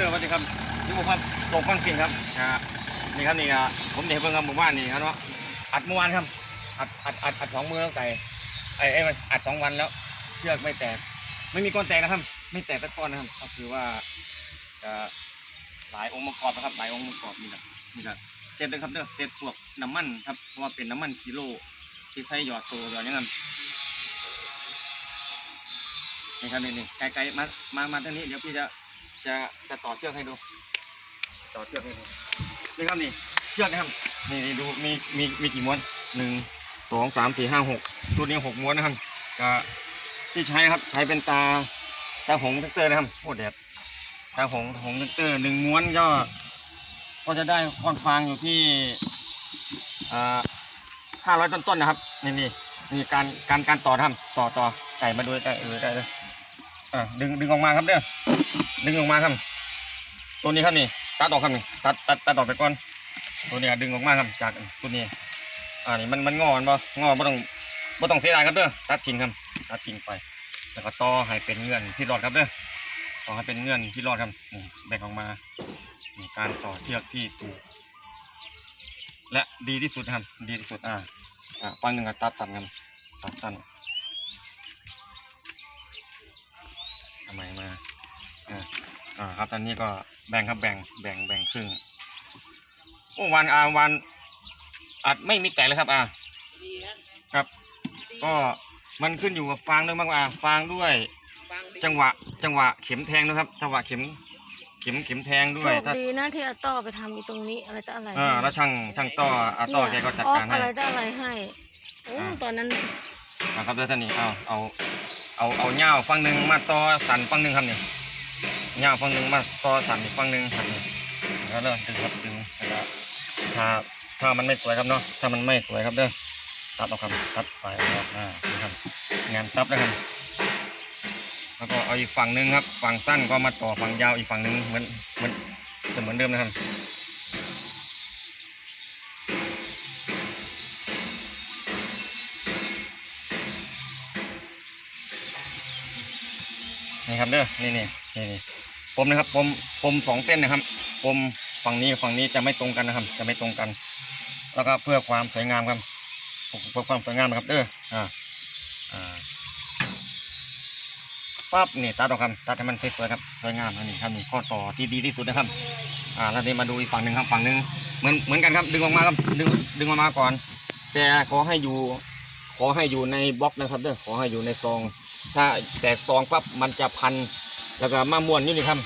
ดีครับเด้อสวัดีครับนี่ผมครับตกฟังสิ่งครับอ่านี่ครับนี่อะผมเดี๋ยวเพิ่งครับหมู่บ้านนี่ครับเนาะอัดเมื่อวานครับ อัดอัดอัดอัดสองมือแล้วไก่ไอ้ไอ้มันอัดสองวันแล้วเชือกไม่แตก ไม่มีก้อนแตกนะครับ ไม่แตกสักก้อนนะครับก็คือว่าจะหลายองค์ประกอบนะครับ หลายองค์ประกอบนี่ครับนี่ครับเสร็จเลยครับเด้อเสร็จพวกน้ำมันครับเพราะว่าเป็นน้ำมันกิโลที่ใช้หยอดตัวหยอดอยังไงนี่ครับนี่นี่ไกลๆมามามาทางนี้เดี๋ยวพี่จะ จะจะต่อเชือกให้ดู ต่อเชือกให้ดูนี่ครับนี่เชือกนะครับนี่นี่ดูมีมีมีกี่ม้วนหนึ่งสองสามสี่ห้าหกตัวนี้หกม้วนนะครับก็ที่ใช้ครับใช้เป็นตาตาหงส์แท็กเตอร์นะครับโอ้แดดตาหงส์หงส์แท็กเตอร์หนึ่งม้วนก็ ก็จะได้ค่อนฟางอยู่ที่อ่าห้าร้อยต้นๆนะครับนี่นี่นี่การการการต่อทำต่อต่อไก่มาดูใกล้เออได้เลยอะดึงดึงออกมาครับเด้อ ดึงออกมาครับ ตัวนี้ครับนี่ตัดออกครับนี่ตัดตัดตัดออกไปก่อน ตัวนี้ดึงออกมาครับจากตัวนี้อ่านี่มันมันงอมันบ่งอบ่ต้องบ่ต้องเสียดายครับเด้อตัดทิ้งครับตัดทิ้งไป แล้วก็ต่อให้เป็นเงื่อนที่รอดครับเด้อต่อให้เป็นเงื่อนที่รอดครับนี่แบ่งออกมาการต่อเชือกที่ถูกและดีที่สุดครับดีที่สุดอ่าอ่าฟังหนึ่งก็ตัดสั้นกันตัดสั้นทำไมมา อ่าอ่าครับตอนนี้ก็แบ่งครับแบ่งแบ่งแบ่งครึ่งโอ้วันอาวันอัดไม่มีแตกเลยครับอ่าครับ ก็มันขึ้นอยู่กับฟางด้วยมากกว่าฟางด้วย จังหวะจังหวะเข็มแทงด้วยครับ จังหวะเข็มเข็มเข็มแทงด้โชวยคถ้าดีนะที่อาต้อไปทำอยู่ตรงนี้อะไรต่ออะไรอ่าแล้วช่างช่างต่ออาต่อแกก็จัดการออให้อะไรต่ออะไรให้โอ้อ่าตอนนั้นนะครับด้วยท่านนี่เอาเอาเอาเอาเงาฟังหนึ่งมาต่อสันฟังหนึ่งครับนี่เงาฟังหนึ่งมาต่อสันอีกฟังหนึ่งครับนี่แล้วเด้อดึงครับดึงแล้วถ้าถ้ามันไม่สวยครับเนาะถ้ามันไม่สวยครับเด้อตัดเอาครับตัดไปแล้วอ่านี่ครับงานตับนะครับแล้วก็เอาอีกฝั่งหนึ่งครับ ฝั่งสั้นก็มาต่อฝั่งยาวอีกฝั่งหนึ่งเหมือนเหมือนจะเหมือนเดิมนะครับนี่ครับเด้อนี่นี่นี่นี่ มนะครับปมปมสองเส้นนะครับปมฝั่งนี้ฝั่งนี้จะไม่ตรงกันนะครับ จะไม่ตรงกัน แล้วก็เพื่อความสวยงามครับเพื่อความสวยงามนะครับเด้ออ่าอ่าปั๊บนี่ตัดออกครับตัดให้มันสวยๆครับสวยงามอันนี้ครับนี่ข้อต่อที่ดีที่สุดนะครับ อ่าแล้วนี่มาดูอีกฝั่งหนึ่งครับฝั่งหนึ่งเหมือนเหมือนกันครับ ดึงออกมาครับดึงดึงออกมาก่อน แต่ขอให้อยู่ ขอให้อยู่ในบล็อกนะครับเด้อขอให้อยู่ในซอง ถ้าแตกซองปั๊บมันจะพัน แล้วก็มาม้วนอยู่นี่ครับ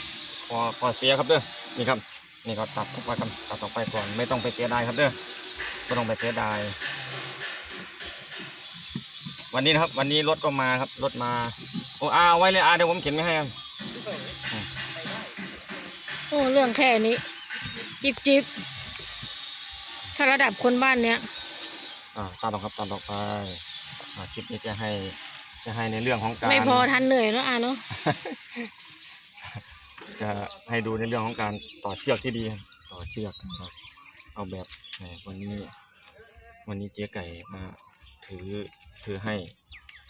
พอพอเสียครับเด้อนี่ครับนี่ก็ตัดออกไปครับตัดออกไปก่อนไม่ต้องไปเสียดายครับเด้อไม่ต้องไปเสียดายวันนี้นะครับ วันนี้รถก็มาครับรถมาโอ้อาเอาไว้เลยอาเดี๋ยวผมเขียนไม่ให้ครับโอ้เรื่องแค่นี้ จิบจิบถ้าระดับคนบ้านเนี้ยอ่าตัดออกครับตัดออกไปอ่าคลิปนี้จะให้ จะให้ในเรื่องของการไม่พอทันเหนื่อยแล้วอะเนาะจะให้ดูในเรื่องของการต่อเชือกที่ดีครับต่อเชือกนะครับเอาแบบไหนวันนี้ วันนี้เจ๊ไก่มาถือถือให้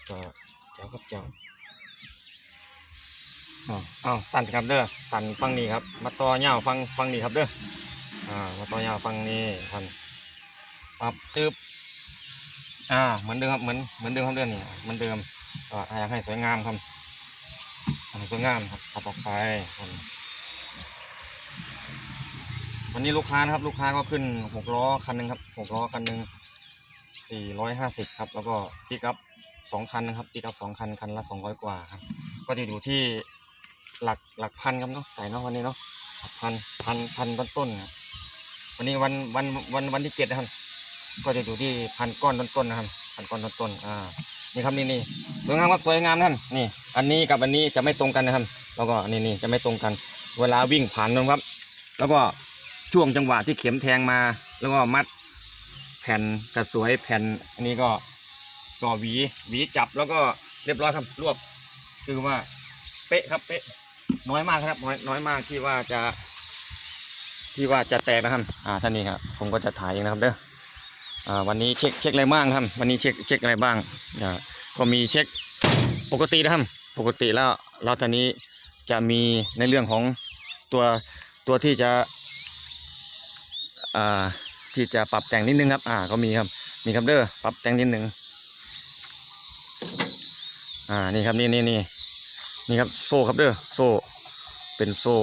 ก็เจ้าครับเจ้าอ้าวอ้าวสั่นครับเด้อสั่นฟังนี้ครับ มาต่อเงาวฟังฟังนี้ครับเด้ออ่ามาต่อเงาวฟังนี้ทันปับตึบอ่าเหมือนเดิมครับเหมือนเหมือนเดิมครับเด้อนี่เหมือนเดิม ก็อยากให้สวยงามครับสวยงามครับตัดออกไปครับวันนี้ลูกค้านะครับ ลูกค้าก็ขึ้นหกล้อคันหนึ่งครับหกล้อคันหนึ่งสี่ร้อยห้าสิบครับ แล้วก็ปิกอัพสองคันนะครับปิกอัพสองคันคันละสองร้อยกว่าครับ ก็จะอยู่ที่หลักหลักพันครับเนาะไก่เนาะวันนี้เนาะหลักพันพันพันต้นต้นๆครับวันนี้วันวันวันวันที่เจ็ดนะครับ ก็จะอยู่ที่พันก้อนต้นต้นๆนะครับพันก้อนต้นต้นๆอ่า นี่ครับนี่นี่สวยงามครับสวยงามท่านนี่ อันนี้กับอันนี้จะไม่ตรงกันนะครับ แล้วก็นี่นี่จะไม่ตรงกัน เวลาวิ่งผ่านนะครับ แล้วก็ช่วงจังหวะที่เข็มแทงมา แล้วก็มัด แผ่นกระสวยแผ่น อันนี้ก็ก็หวีหวีจับแล้วก็เรียบร้อยครับรวบ คือว่า เป๊ะครับเป๊ะน้อยมากครับ น้อยน้อยมากที่ว่าจะ ที่ว่าจะแตกนะครับ อ่าท่านนี้ครับผมก็จะถ่ายเองนะครับเด้อ วันนี้เช็คเช็คอะไรบ้างครับวันนี้เช็คเช็คอะไรบ้างก็มีเช็คปกตินะครับปกติแล้วแล้วท่านนี้จะมีในเรื่องของตัวตัวที่จะที่จะปรับแต่งนิดนึงครับอ่าก็มีครับมีครับเด้อปรับแต่งนิดนึงอ่านี่ครับนี่นี่นี่นี่ครับโซ่ครับเด้อโซ่เป็นโซ่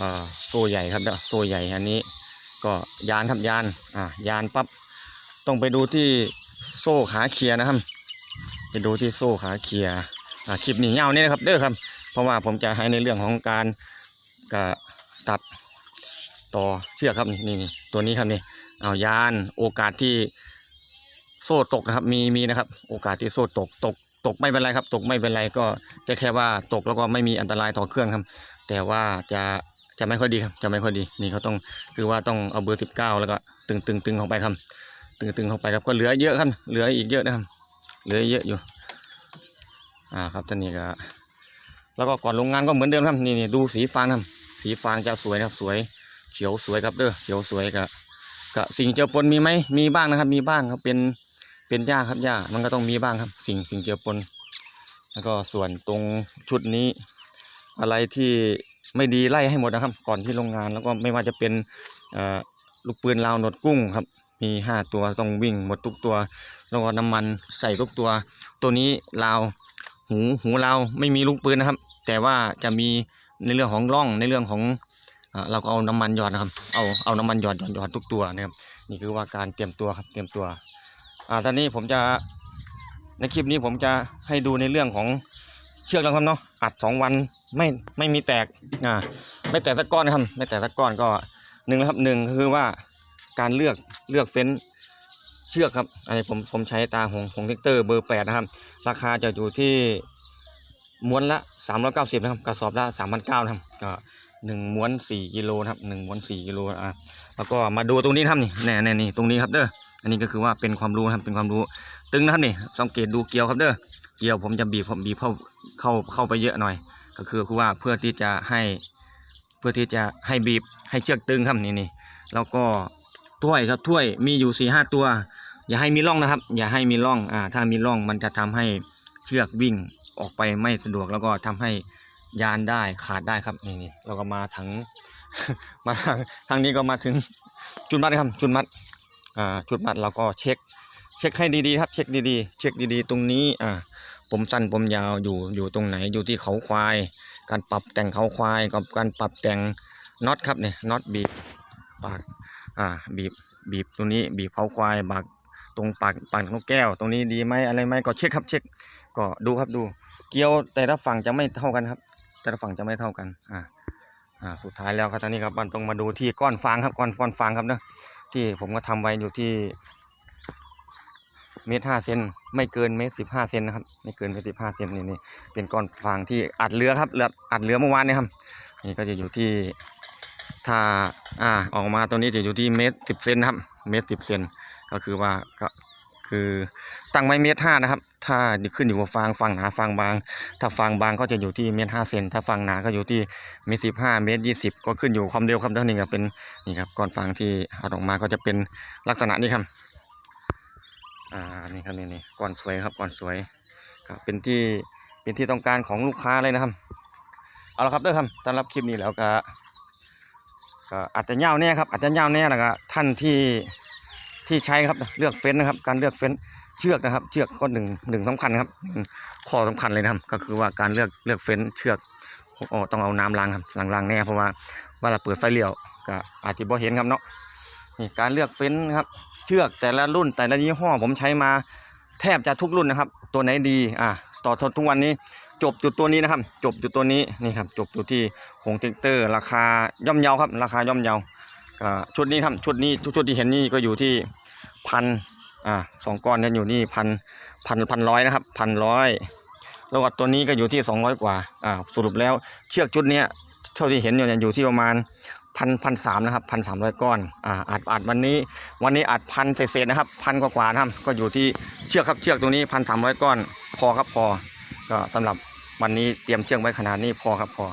อ่าโซ่ใหญ่ครับเด้อโซ่ใหญ่อันนี้ ก็ยานครับยานอ่ายานปั๊บ ต้องไปดูที่โซ่ขาเคลียนะครับ ไปดูที่โซ่ขาเคลียร์คลิปนี้ยาวนี่นะครับเด้อครับ เพราะว่าผมจะให้ในเรื่องของการกะตัดต่อเชือกครับนี่นี่ตัวนี้ครับนี่เอายานโอกาสที่โซ่ตกนะครับ มีมีนะครับ โอกาสที่โซ่ตกตกตกไม่เป็นไรครับ ตกไม่เป็นไรก็แค่แค่ว่าตกแล้วก็ไม่มีอันตรายต่อเครื่องครับ แต่ว่าจะจะไม่ค่อยดีครับจะไม่ค่อยดีนี่เขาต้องคือว่าต้องเอาเบอร์สิบเก้าแล้วก็ตึงตึงตึงเข้าไปครับ ตึงตึงเข้าไปครับก็เหลือเยอะครับเหลืออีกเยอะนะครับเหลือเยอะอยู่อ่าครับท่านนี้ก็แล้วก็ก่อนลงงานก็เหมือนเดิมครับนี่นี่ดูสีฟางครับสีฟางจะสวยนะครับสวยเขียวสวยครับเด้อเขียวสวยก็ก็สิ่งเจือปนมีไหมมีบ้างนะครับ มีบ้างครับเป็นเป็นหญ้าครับหญ้ามันก็ต้องมีบ้างครับ สิ่งสิ่งเจือปน แล้วก็ส่วนตรงชุดนี้ อะไรที่ไม่ดีไล่ให้หมดนะครับ ก่อนที่ลงงานแล้วก็ไม่ว่าจะเป็นลูกปืนลาวหนวดกุ้งครับ มีห้าตัวต้องวิ่งหมดทุกตัวแล้วก็น้ำมันใส่ทุกตัว ตัวนี้ลาวหูหูลาวไม่มีลูกปืนนะครับ แต่ว่าจะมีในเรื่องของร่องในเรื่องของเราก็เอาน้ำมันหยอดนะครับ เอาเอาน้ำมันหยอดหยอดหยอดทุกตัวนะครับ นี่คือว่าการเตรียมตัวครับเตรียมตัว อ่าตอนนี้ผมจะในคลิปนี้ผมจะให้ดูในเรื่องของเชือกแล้วครับเนาะอัดสองวันไม่ไม่มีแตกอ่าไม่แตกสักก้อนนะครับไม่แตกสักก้อนก็หนึ่งนะครับหนึ่งคือว่า การเลือกเลือกเฟ้นเชือกครับอันนี้ผมผมใช้ตาหงหงเทคเตอร์เบอร์แปดนะครับ ราคาจะอยู่ที่ม้วนละ390นะครับกระสอบละ3,900นะครับก็หนึ่งม้วน4กิโลนะครับหนึ่งม้วน4กิโลอะแล้วก็มาดูตรงนี้ครับนี่แน่แน่นี่ตรงนี้ครับเด้ออันนี้ก็คือว่าเป็นความรู้ครับเป็นความรู้ ตึงนะครับนี่สังเกตดูเกลียวครับเด้อเกลียวผมจะบีบผมบีบเข้าเข้าเข้าไปเยอะหน่อย ก็คือคือว่าเพื่อที่จะให้ เพื่อที่จะให้บีบให้เชือกตึงครับนี่นี่แล้วก็ ถ้วยครับถ้วยมีอยู่สี่ห้าตัว อย่าให้มีร่องนะครับ อย่าให้มีร่องอ่าถ้ามีร่องมันจะทำให้เชือกวิ่งออกไปไม่สะดวกแล้วก็ทำให้ยานได้ขาดได้ครับนี่นี่เราก็มาถึงมาทางทางนี้ก็มาถึงจุดมัดครับจุดมัดอ่าจุดมัดเราก็เช็ค เช็คให้ดีๆครับ เช็คดีๆ เช็คดีๆ ตรงนี้อ่าผมสั้นผมยาวอยู่อยู่ตรงไหนอยู่ที่เขาควาย การปรับแต่งเขาควายกับการปรับแต่งน็อตครับเนี่ยน็อตบีบปาก อ่า บีบบีบตรงนี้ บีบเขาควายบากตรงปากปากนกแก้ว ตรงนี้ดีไหมอะไรไหมก็เช็คครับเช็ค ก็ดูครับดู เกลียวแต่ละฝั่งจะไม่เท่ากันครับ แต่ละฝั่งจะไม่เท่ากัน อ่าอ่าสุดท้ายแล้วครับท่านนี้ครับมันต้องมาดูที่ก้อนฟางครับก้อนก้อนฟางครับเนะที่ผมก็ทำไว้อยู่ที่เมตรห้าเซนไม่เกินเมตรสิบห้าเซนนะครับไม่เกินเมตรสิบห้าเซนนี่นี่เป็นก้อนฟางที่อัดเรือครับเรืออัดเรือเมื่อวานนี่ครับนี่ก็จะอยู่ที่ ถ้าอ่าออกมาตัวนี้จะอยู่ที่เมตรสิบเซนนะครับ เมตรสิบเซนก็คือว่าก็คือตั้งไว้เมตรห้านะครับ ถ้าขึ้นอยู่กับฟางฟางหนาฟางบาง ถ้าฟางบางก็จะอยู่ที่เมตรห้าเซนถ้าฟางหนาก็อยู่ที่เมตรสิบห้าเมตรยี่สิบก็ขึ้นอยู่ความเร็วครับเท่านี้ครับเป็นนี่ครับก้อนฟางที่อออกมาก็จะเป็นลักษณะนี้ครับอ่านี่ครับนี่นี่ก่อนสวยครับก่อนสวยครับเป็นที่เป็นที่ต้องการของลูกค้าเลยนะครับ เอาละครับเด้อครับสำหรับคลิปนี้แล้วก็ ก็อาจจะยาวแน่ครับอาจจะยาวแน่แล้วก็ท่านที่ที่ใช้ครับเลือกเฟ้นนะครับ การเลือกเฟ้นเชือกนะครับ เชือกก็หนึ่งหนึ่งสำคัญครับหนึ่งข้อสำคัญเลยนะครับ ก็คือว่าการเลือกเลือกเฟ้นเชือกอ๋อต้องเอาน้ำล้างครับล้างล้างแน่เพราะว่าเวลาเปิดไฟเลี้ยวก็อาจจะบ่เห็นครับเนาะนี่การเลือกเฟ้นครับ เชือกแต่ละรุ่นแต่ละยี่ห้อผมใช้มาแทบจะทุกรุ่นนะครับ ตัวไหนดีอะต่อทุกวันนี้ จบจุดตัวนี้นะครับ จบจุดตัวนี้นี่ครับ จบอยู่ที่หงเทคเตอร์ ราคาย่อมเยาครับ ราคาย่อมเยาก็ชุดนี้ครับชุดนี้ทุกชุดที่เห็นนี่ก็อยู่ที่พันอ่าสองก้อนเนี่ยอยู่นี่พันพันพันร้อยนะครับพันร้อยแล้วก็ตัวนี้ก็อยู่ที่สองร้อยกว่าอ่าสรุปแล้วเชือกชุดเนี้ยเท่าที่เห็นอยู่เนี่ยอยู่ที่ประมาณพันพันสามนะครับพันสามร้อยก้อนอ่าอัดอัดวันนี้ วันนี้อัดพันเศษนะครับพันกว่าๆนะครับก็อยู่ที่เชือกครับเชือกตรงนี้พันสามร้อยก้อนพอครับพอก็สำหรับ วันนี้เตรียมเชือกไว้ขนาดนี้พอครับพอ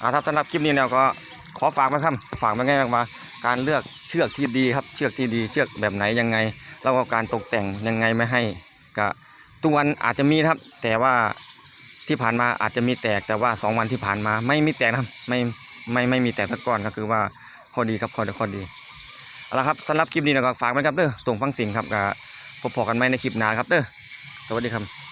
อถ้าสำหรับคลิปนี้เนี่ยก็ขอฝากไว้ครับฝากไว้งบ้างว่าการเลือกเชือกที่ดีครับเชือกที่ดีเชือกแบบไหนยังไง แล้วก็การตกแต่งยังไงไม่ให้ก็ทุกวันอาจจะมีครับ แต่ว่าที่ผ่านมาอาจจะมีแตกแต่ว่าสองวันที่ผ่านมาไม่มีแตกนะไม่ไม่ไม่มีแต่ตะกอนก็คือว่าข้อดีครับข้อดีข้อดีเอาละครับสำหรับคลิปนี้นะครับฝากไว้ครับเด้อตรงฟังสิงครับก็พบพอกันไหมในคลิปหน้าครับเด้อสวัสดีครับ